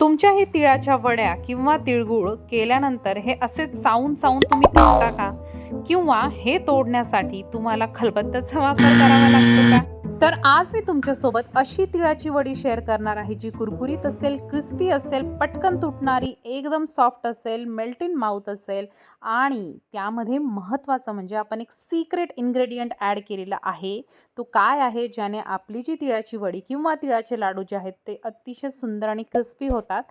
तुमच्याही तिळाच्या वड्या किंवा तिळगुळ केल्यानंतर हे असे चावून चावून तुम्ही तोडता का? किंवा हे तोडण्यासाठी तुम्हाला खलबत्त्याचा वापर करावा लागतो का? तर आज मी तुमच्यासोबत अशी तिळाची वडी शेअर करणार आहे जी कुरकुरीत असेल क्रिस्पी असेल पटकन तुटणारी एकदम सॉफ्ट असेल मेल्ट इन माउथ असेल आणि त्यामध्ये महत्त्वाचं म्हणजे आपण एक सिक्रेट इन्ग्रेडियंट ॲड केलेला आहे. तो काय आहे? ज्याने आपली जी तिळाची वडी किंवा तिळाचे लाडू जे आहेत ते अतिशय सुंदर आणि क्रिस्पी होतात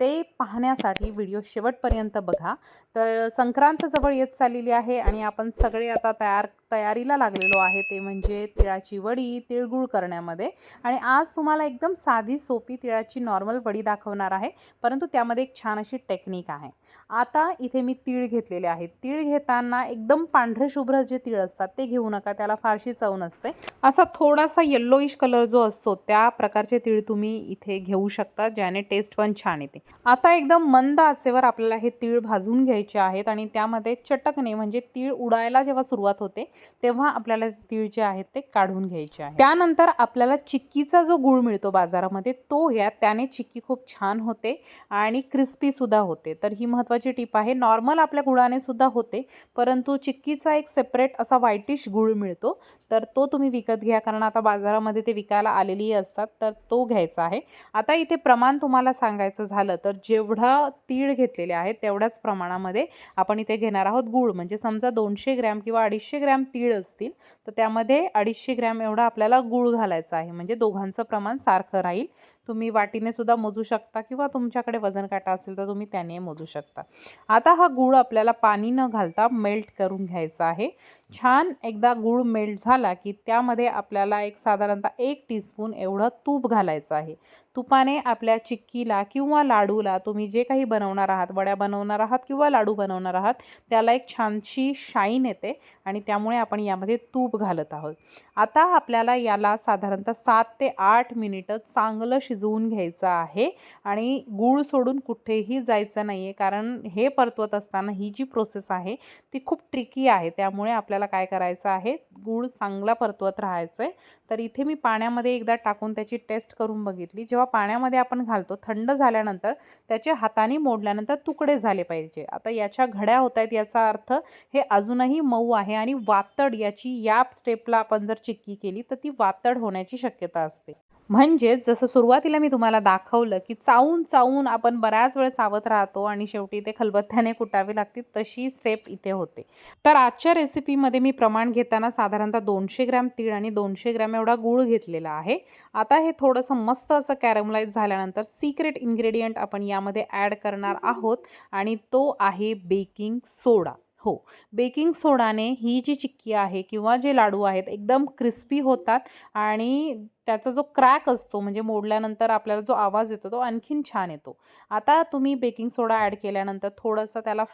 ते पाहण्यासाठी व्हिडिओ शेवटपर्यंत बघा. तर संक्रांत जवळ येत चाललेली आहे आणि आपण सगळे आता तयार तयारीला लागलेलो आहे ते म्हणजे तिळाची वडी तिळगुळ करण्यामध्ये. आणि आज तुम्हाला एकदम साधी सोपी तिळाची नॉर्मल वडी दाखवणार आहे परंतु त्यामध्ये एक छान अशी टेक्निक आहे. आता इथे मी तीळ घेतलेले आहेत. तीळ घेताना एकदम पांढरे शुभ्र जे तीळ असतात ते घेऊ नका त्याला फारशी चव नसते. असा थोडासा येल्लोइश कलर जो असतो त्या प्रकारचे तीळ तुम्ही इथे घेऊ शकता ज्याने टेस्ट पण छान येते. आता एकदम मंद आचेवर आपल्याला हे तीळ भाजून घ्यायचे आहेत आणि त्यामध्ये चटकणे म्हणजे तीळ उडायला जेव्हा सुरुवात होते तेव्हा आपल्याला तीळ जे आहेत ते काढून घ्यायचे आहे त्यानंतर आपल्याला चिक्कीचा जो गुळ मिळतो बाजारामध्ये तो घ्या. त्याने चिक्की खूप छान होते आणि क्रिस्पी सुद्धा होते. तर ही महत्त्वाची टीप आहे. नॉर्मल आपल्या गुळाने सुद्धा होते परंतु चिक्कीचा एक सेपरेट असा व्हाईटिश गुळ मिळतो. तर तो तुम्ही विकत घ्या कारण आता बाजारामध्ये ते विकायला आलेली असतात तर तो घ्यायचा आहे. आता इथे प्रमाण तुम्हाला सांगायचं झालं तर जेवढा तीळ घेतलेले आहेत तेवढ्याच प्रमाणामध्ये आपण इथे घेणार आहोत गूळ. म्हणजे समजा दोनशे ग्रॅम किंवा अडीचशे ग्रॅम तीळ असतील तर त्यामध्ये अडीचशे ग्रॅम एवढा आपल्याला गूळ घालायचा आहे. म्हणजे दोघांचं प्रमाण सारखं राहील. तुम्ही वाटीने सुद्धा मोजू शकता किंवा तुमच्याकडे वजन काटा असेल तर तुम्ही त्याने मोजू शकता. आता हा गूळ आपल्याला पाणी न घालता मेल्ट करून घ्यायचा आहे. छान एकदा गूळ मेल्ट झाला की त्यामध्ये आपल्याला एक साधारणतः एक टीस्पून एवढं तूप घालायचं आहे. तुपाने आपल्या चिक्कीला किंवा लाडूला तुम्ही जे काही बनवणार आहात वड्या बनवणार आहात किंवा लाडू बनवणार आहात त्याला एक छानशी शाईन येते आणि त्यामुळे आपण यामध्ये तूप घालत आहोत. आता आपल्याला याला साधारणतः सात ते आठ मिनिटं चांगलं शिजवून घ्यायचं आहे आणि गूळ सोडून कुठेही जायचं नाही आहे कारण हे परतवत असताना ही जी प्रोसेस आहे ती खूप ट्रिकी आहे. त्यामुळे आपल्याला काय करायचं आहे गूळ चांगला परतवत राहायचं आहे तर इथे मी पाण्यामध्ये एकदा टाकून त्याची टेस्ट करून बघितली. जेव्हा पाण्यामध्ये आपण घालतो थंड झाल्यानंतर त्याचे हाताने मोडल्यानंतर तुकडे झाले पाहिजे. आता याच्या घड्या होत आहेत याचा अर्थ हे अजूनही मऊ आहे आणि वातड याची या स्टेपला आपण जर चिक्की केली तर ती वातड होण्याची शक्यता असते. म्हणजेच जसं सुरुवातीला मी तुम्हाला दाखवलं की चावून चावून आपण बऱ्याच वेळ चावत राहतो आणि शेवटी ते खलबत्त्याने कुटावी लागते तशी स्टेप इथे होते. तर आजच्या रेसिपीमध्ये मी प्रमाण घेताना साधारणतः दोनशे ग्रॅम तीळ आणि दोनशे ग्रॅम एवढा गूळ घेतलेला आहे. आता हे थोडंसं मस्त असं कॅरमलाइज झाल्यानंतर सिक्रेट इन्ग्रेडियंट आपण यामध्ये ॲड करणार आहोत आणि तो आहे बेकिंग सोडा हो बेकिंग सोडाने ही जी चिक्की आहे किंवा जे लाडू आहेत एकदम क्रिस्पी होतात आणि त्याचा जो क्रॅक असतो म्हणजे मोडल्यानंतर आपल्याला जो आवाज येतो तो आणखीन छान येतो. आता तुम्ही बेकिंग सोडा ॲड केल्यानंतर थोडासा त्याला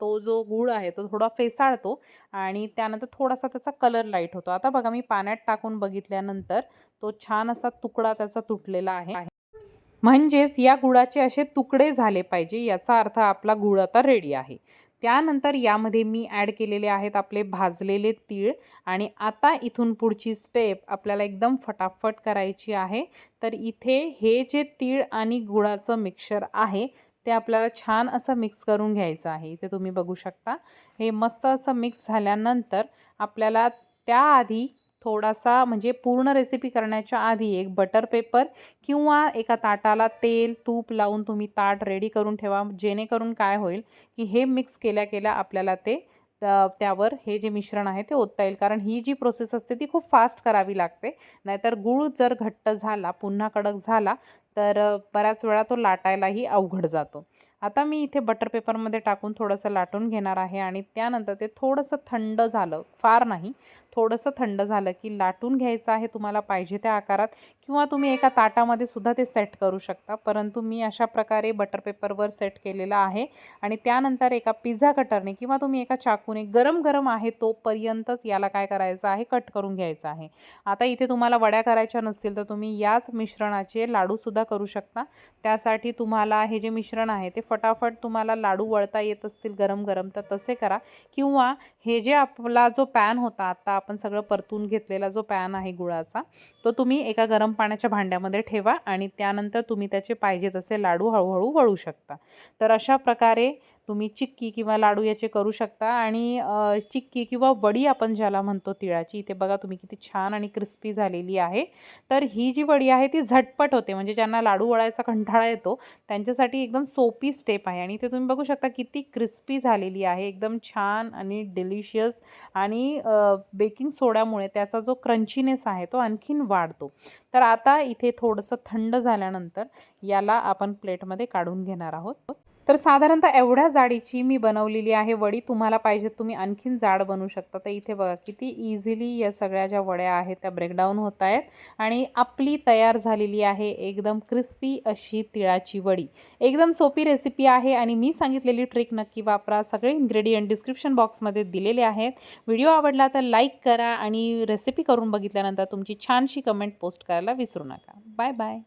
तो जो गूळ आहे तो थोडा फेसाळतो आणि त्यानंतर थोडासा त्याचा कलर लाइट होतो. आता बघा मी पाण्यात टाकून बघितल्यानंतर तो छान असा तुकडा त्याचा तुटलेला आहे. म्हणजेच या गुळाचे असे तुकडे झाले पाहिजे याचा अर्थ आपला गुळ आता रेडी आहे. त्यानंतर यामध्ये मी ॲड केलेले आहेत आपले भाजलेले तीळ आणि आता इथून पुढची स्टेप आपल्याला एकदम फटाफट करायची आहे. तर इथे हे जे तीळ आणि गुळाचं मिक्सर आहे ते आपल्याला छान असं मिक्स करून घ्यायचं आहे. इथे तुम्ही बघू शकता. हे मस्त असं मिक्स झाल्यानंतर आपल्याला त्याआधी थोडासा म्हणजे पूर्ण रेसिपी करण्याच्या आधी एक बटर पेपर किंवा एका ताटाला तेल तूप लावून तुम्ही ताट रेडी करून ठेवा. जेणेकरून काय होईल की हे मिक्स केल्या केल्या आपल्याला ते त्यावर हे जे मिश्रण आहे ते ओतता येईल. कारण ही जी प्रोसेस असते ती खूप फास्ट करावी लागते. नाहीतर गूळ जर घट्ट झाला पुन्हा कडक झाला तर बऱ्याच वेळा तो लाटायलाही अवघड जातो. आता मी इथे बटर पेपरमध्ये टाकून थोडंसं लाटून घेणार आहे आणि त्यानंतर ते थोडंसं थंड झालं फार नाही थोडंसं थंड झालं की लाटून घ्यायचं आहे तुम्हाला पाहिजे त्या आकारात किंवा तुम्ही एका ताटामध्ये सुद्धा ते सेट करू शकता. परंतु मी अशा प्रकारे बटर पेपरवर सेट केलेलं आहे आणि त्यानंतर एका पिझ्झा कटरने किंवा तुम्ही एका चाकूने गरम गरम आहे तोपर्यंतच याला काय करायचं आहे? कट करून घ्यायचं आहे. आता इथे तुम्हाला वड्या करायच्या नसतील तर तुम्ही याच मिश्रणाचे लाडूसुद्धा सुद्धा करू शकता. त्यासाठी तुम्हाला हे जे मिश्रण आहे ते फटाफट तुम्हाला लाडू वळता येत असतील गरम गरम तर तसे करा. किंवा हे जे आपला जो पॅन होता आता आपण सगळं परतून घेतलेला जो पॅन आहे गुळाचा तो तुम्ही एका गरम पाण्याच्या भांड्यामध्ये ठेवा आणि त्यानंतर तुम्ही त्याचे पाहिजे तसे लाडू हळूहळू वळू शकता. तर अशा प्रकारे तुम्ही चिक्की किंवा लाडू याचे करू शकता आणि चिक्की किंवा वडी आपण ज्याला म्हणतो तिळाची इथे बघा तुम्ही किती छान आणि क्रिस्पी झालेली आहे. तर ही जी वडी आहे ती झटपट होते म्हणजे ज्यांना लाडू वळायचा कंटाळा येतो त्यांच्यासाठी एकदम सोपी स्टेप आहे. आणि इथे तुम्ही बघू शकता किती क्रिस्पी झालेली आहे. एकदम छान आणि डिलिशियस आणि बेकिंग सोड्यामुळे त्याचा जो क्रंचीनेस आहे तो आणखीन वाढतो. तर आता इथे थोडंसं थंड झाल्यानंतर याला आपण प्लेटमध्ये काढून घेणार आहोत. तर साधारणतः एवढ्या जाडीची मी बनवलेली आहे वडी तुम्हाला पाहिजे तुम्ही आणखीन जाड बनवू शकता. तर इथे बघा किती इझिली या सगळ्या ज्या वड्या आहेत त्या ब्रेकडाऊन होत आहेत. आणि आपली तयार झालेली आहे एकदम क्रिस्पी अशी तिळाची वडी. एकदम सोपी रेसिपी आहे आणि मी सांगितलेली ट्रिक नक्की वापरा. सगळे इन्ग्रेडियंट डिस्क्रिप्शन बॉक्समध्ये दिलेले आहेत. व्हिडिओ आवडला तर लाईक करा आणि रेसिपी करून बघितल्यानंतर तुमची छानशी कमेंट पोस्ट करायला विसरू नका. Bye bye